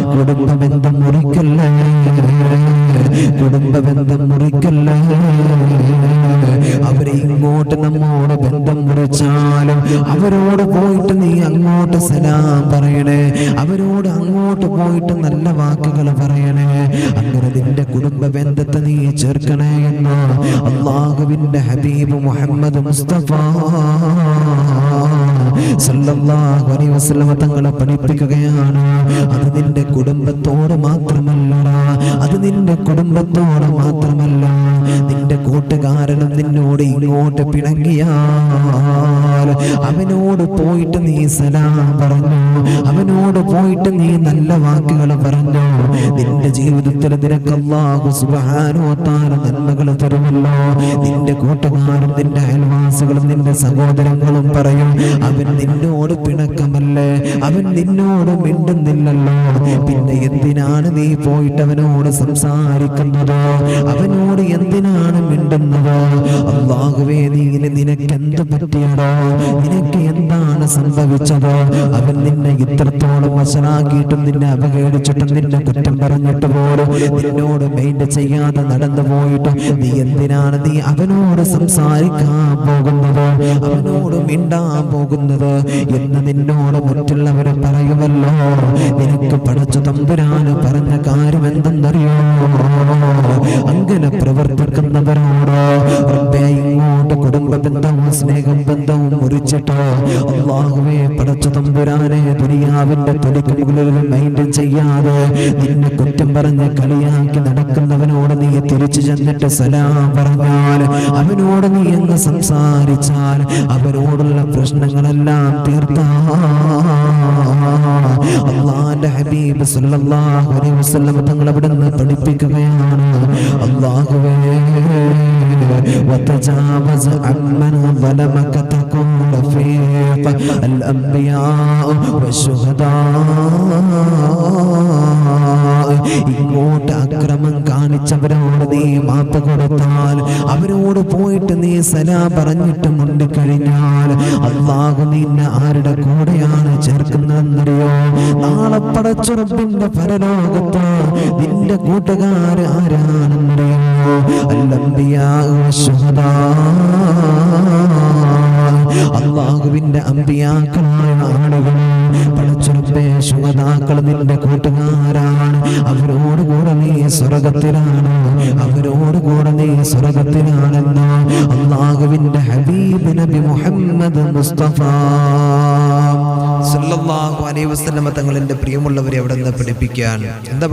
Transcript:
കുടുംബ ബന്ധം മുറിക്കല്ലേ? കുടുംബ ബന്ധം മുറിക്കല്ലേ? അവരെ ഇങ്ങോട്ട് നമ്മോട് ബന്ധം മുറിച്ചാലും അവരോട് പോയിട്ട് നീ അങ്ങോട്ട് സലാം പറയണേ. അവരോട് അങ്ങോട്ട് പോയിട്ട് നല്ല വാക്കുകൾ പറയണേ. അങ്ങനെ നിന്റെ കുടുംബ ബന്ധത്തെ നീ ചേർക്കണേ എന്ന് അള്ളാഹുവിന്റെ ഹബീബ് മുഹമ്മദ് മുസ്തഫ തങ്ങളെ പഠിപ്പിക്കുകയാണ്. അത് നിന്റെ കുടുംബത്തോട് മാത്രമല്ല അത് നിന്റെ കുടുംബത്തോട് മാത്രമല്ല. നിന്റെ കൂട്ടുകാരനും നിന്നോട് ഇങ്ങോട്ട് പിണങ്ങിയാൽ അവനോട് പോയിട്ട് നീ സലാം പറഞ്ഞു. അവനോട് പോയിട്ട് നീ നല്ല വാക്കുകൾ പറഞ്ഞു. നിന്റെ ജീവിതത്തിൽ നിനക്ക് സുബ്ഹാനഹു വ തആല നന്മകൾ തരുമല്ലോ. നിന്റെ കൂട്ടുകാരും നിന്റെ അയൽവാസികളും നിന്റെ സഹോദരങ്ങളും പറയും അവൻ നിന്നോട് പിണക്കമല്ലേ? അവൻ നിന്നോട് മിണ്ടുന്നില്ലല്ലോ. പിന്നെ എന്തിനാണ് നീ പോയിട്ട് അവനോട് സംസാരിക്കുന്നത്? അവനോട് എന്തിനാണ് മിണ്ടുന്നത്? അള്ളാഹുവേ നീ നിനക്ക് എന്ത് പറ്റിയടോ? നിനക്ക് എന്താണ് സംഭവിച്ചത്? അവൻ നിന്നെ ഇത്രത്തോളം വശനാക്കിയിട്ടും നിന്നെ അപകേടിച്ചിട്ടും നിന്നെ കുറ്റം പറഞ്ഞിട്ട് പോലും നിന്നോട് മൈൻഡ് ചെയ്യാതെ നടന്നു പോയിട്ട് നീ എന്തിനാണ് നീ അവനോട് സംസാരിക്കാൻ പോകുന്നത്? അവനോട് മിണ്ടാൻ പോകുന്നത് എന്ന് നിന്നോട് മറ്റുള്ളവർ പറയുമല്ലോ. നിനക്ക് പഠിച്ചു തമ്പുരാന് പറഞ്ഞ കാര്യം എന്തെന്നറിയോ? അങ്ങനെ പ്രവർത്തിക്കുന്നവരോട് കുടുംബ ബന്ധവും സ്നേഹം ബന്ധവും മുറിച്ചിട്ട് അള്ളാഹുവേ പടച്ചു തമ്പുരാനെ ദുനിയാവിന്റെ മൈൻഡ് ചെയ്യാതെ നിന്നെ കുറ്റം പറഞ്ഞ് കളിയാക്കി നടക്കുന്നവനോട് നീ തിരിച്ചു ചെന്നിട്ട് സലാം പറഞ്ഞാൽ അവനോട് നീ എന്ന് സംസാരിച്ചാൽ പ്രശ്നങ്ങളെല്ലാം അള്ളാന്റെ ഹബീബ് അലൈഹി വസല്ലം തങ്ങൾ അവിടെ നിന്ന് പഠിപ്പിക്കുകയാണ്. അള്ളാഹുവേ. وتجاوز عمن ظلمك تكن رفيق الأنبياء والشهداء. ഇങ്ങോട്ട് അക്രമം കാണിച്ചവരോട് നീ മാപ്പ് കൊടുത്താൽ അവരോട് പോയിട്ട് നീ സലാ പറഞ്ഞിട്ട് മുണ്ടി കഴിഞ്ഞാൽ അള്ളാഹു നിന്നെ ആരുടെ കൂടെയാണ് ചേർക്കുന്നതെന്നറിയോ? നാളെ പടച്ചുറപ്പിന്റെ പരലോകത്ത് നിന്റെ കൂട്ടുകാർ ആരാണെന്നറിയോ? അല്ലംബിയാ ശുഹദാ അള്ളാഹുവിന്റെ അമ്പിയാക്കളായ ആളുകൾ പടച്ചുറപ്പേ ശുഹതാക്കൾ നിന്റെ കൂട്ടുകാരാണ്. അവരോട് കൂടെ നീ സ്വർഗത്തിലാണ് അവരോട് കൂടെ നീ സ്വർഗത്തിലാണെന്ന് അള്ളാഹുവിന്റെ ഹബീബ് നബി മുഹമ്മദ് മുസ്തഫ. സല്ലല്ലാഹു അലൈഹി വസല്ലമ തങ്ങളുടെ പ്രിയമുള്ളവരെ അവിടെ നിന്ന് പഠിപ്പിക്കാൻ. എന്താ